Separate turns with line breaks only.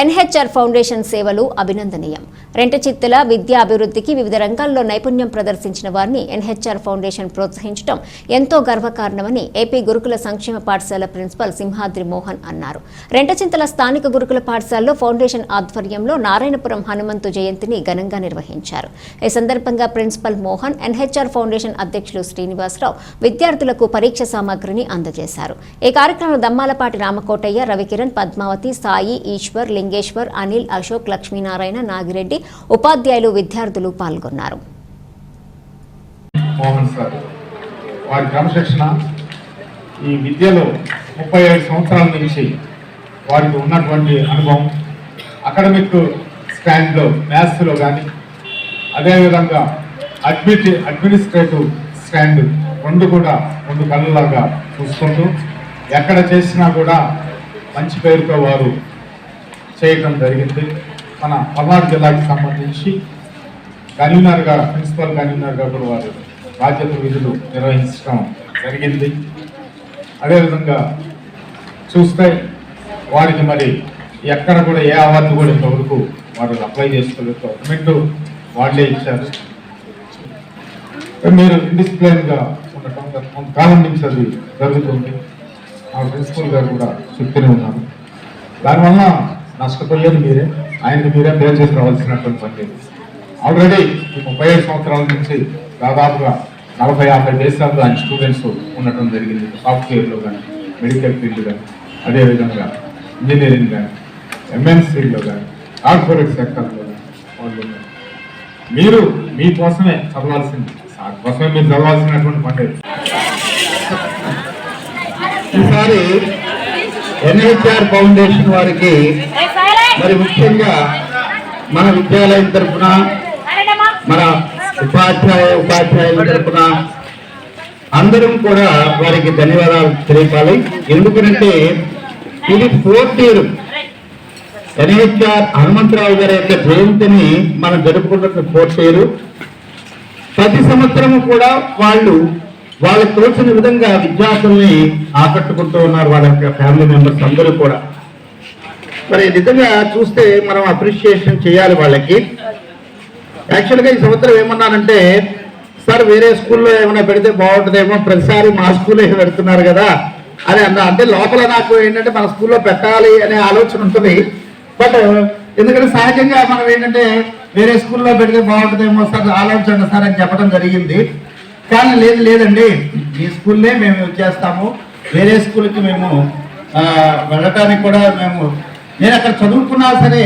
NHR foundation సేవలు అభినందనీయం. రెంటచిత్తుల విద్యా అభివృద్ధికి వివిధ రంగాల్లో నైపుణ్యం ప్రదర్శించిన వారిని ఎన్హెచ్ఆర్ ఫౌండేషన్ ప్రోత్సహించడం ఎంతో గర్వకారణమని ఏపీ గురుకుల సంక్షేమ పాఠశాల ప్రిన్సిపల్ సింహాద్రి మోహన్ అన్నారు. రెంటచింతల స్థానిక గురుకుల పాఠశాలలో ఫౌండేషన్ ఆధ్వర్యంలో నారాయణపురం హనుమంతు జయంతిని ఘనంగా నిర్వహించారు. ఈ సందర్భంగా ప్రిన్సిపల్ మోహన్ ఎన్హెచ్ఆర్ ఫౌండేషన్ అధ్యక్షులు శ్రీనివాసరావు విద్యార్థులకు పరీక్ష సామాగ్రిని అందజేశారు. ఈ కార్యక్రమంలో దమ్మాలపాటి రామకోటయ్య రవికిరణ్ పద్మావతి సాయి ఈశ్వర్ లింగేశ్వర్ అనిల్ అశోక్ లక్ష్మీనారాయణ నాగిరెడ్డి ఉపాధ్యాయులు విద్యార్థులు పాల్గొన్నారు.
సార్ వారి క్రమశిక్షణ ఈ విద్యలో ముప్పై ఐదు సంవత్సరాల నుంచి వారికి ఉన్నటువంటి అనుభవం అకాడమిక్ స్టాండ్లో మ్యాథ్స్లో కానీ అదేవిధంగా అడ్మిట్ అడ్మినిస్ట్రేటివ్ స్టాండ్ రెండు కూడా రెండు కళ్ళలాగా చూసుకుంటూ ఎక్కడ చేసినా కూడా మంచి పేరుతో వారు చేయటం జరిగింది. మన పల్నాడు జిల్లాకి సంబంధించి కన్వీనర్గా ప్రిన్సిపల్ కన్వీనర్గా కూడా వారు బాధ్యత విధులు నిర్వహించడం జరిగింది. అదేవిధంగా చూస్తే వారికి మరి ఎక్కడ కూడా ఏ అవార్డు కూడా ఇంతవరకు వారు అప్లై చేసుకోలేదు. గవర్నమెంట్ వాళ్ళే ఇచ్చారు. మీరు ఇండిసిప్లైన్గా ఉండటం కొంతకాలం నుంచి అది జరుగుతుంది. మా ప్రిన్సిపల్ గారు కూడా చెప్తూనే ఉన్నారు. దానివల్ల నష్టపోయేది మీరే. ఆయనకు మీరే పేరు చేసి రావాల్సినటువంటి పని ఆల్రెడీ ఈ ముప్పై ఐదు సంవత్సరాల నుంచి దాదాపుగా నలభై యాభై దేశాల్లో ఆయన స్టూడెంట్స్ ఉండటం జరిగింది. సాఫ్ట్వేర్లో కానీ మెడికల్ ఫీల్డ్ కానీ అదేవిధంగా ఇంజనీరింగ్ కానీ ఎంఎన్సీలో కానీ కార్పొరేట్ సెక్టర్లో కానీ వాళ్ళు మీరు మీకోసమే చదవాల్సింది. కోసమే మీరు చదవాల్సినటువంటి పండుగ
ఈసారి ఎన్హెచ్ఆర్ ఫౌండేషన్ వారికి మరి ముఖ్యంగా మన విద్యాలయం తరఫున మన ఉపాధ్యాయ ఉపాధ్యాయుల తరఫున అందరం కూడా వారికి ధన్యవాదాలు తెలియపాలి. ఎందుకంటే ఇది ఫోర్త్ ఇయర్. ఎన్హెచ్ఆర్ హనుమంతరావు గారి యొక్క జయంతిని మనం జరుపుకుంటున్న ఫోర్త్ ఇయర్. ప్రతి సంవత్సరము కూడా వాళ్ళు వాళ్ళకి తోచిన విధంగా విద్యార్థుల్ని ఆకట్టుకుంటూ ఉన్నారు వాళ్ళ యొక్క ఫ్యామిలీ మెంబర్స్ అందరూ కూడా. మరి నిజంగా చూస్తే మనం అప్రిషియేషన్ చేయాలి వాళ్ళకి. యాక్చువల్గా ఈ సంవత్సరం ఏమన్నానంటే సార్ వేరే స్కూల్లో ఏమైనా పెడితే బాగుంటుందేమో ప్రతిసారి మా స్కూల్లో పెడుతున్నారు కదా అని అన్న. అంటే లోపల నాకు ఏంటంటే మన స్కూల్లో పెట్టాలి అనే ఆలోచన ఉంటుంది. బట్ ఎందుకంటే సహజంగా మనం ఏంటంటే వేరే స్కూల్లో పెడితే బాగుంటుందేమో సార్ ఆలోచన సార్ అని చెప్పడం జరిగింది. కానీ లేదు లేదండి. మీ స్కూల్లే మేము చేస్తాము. వేరే స్కూల్కి మేము వెళ్ళటానికి కూడా మేము నేను అక్కడ చదువుకున్నా సరే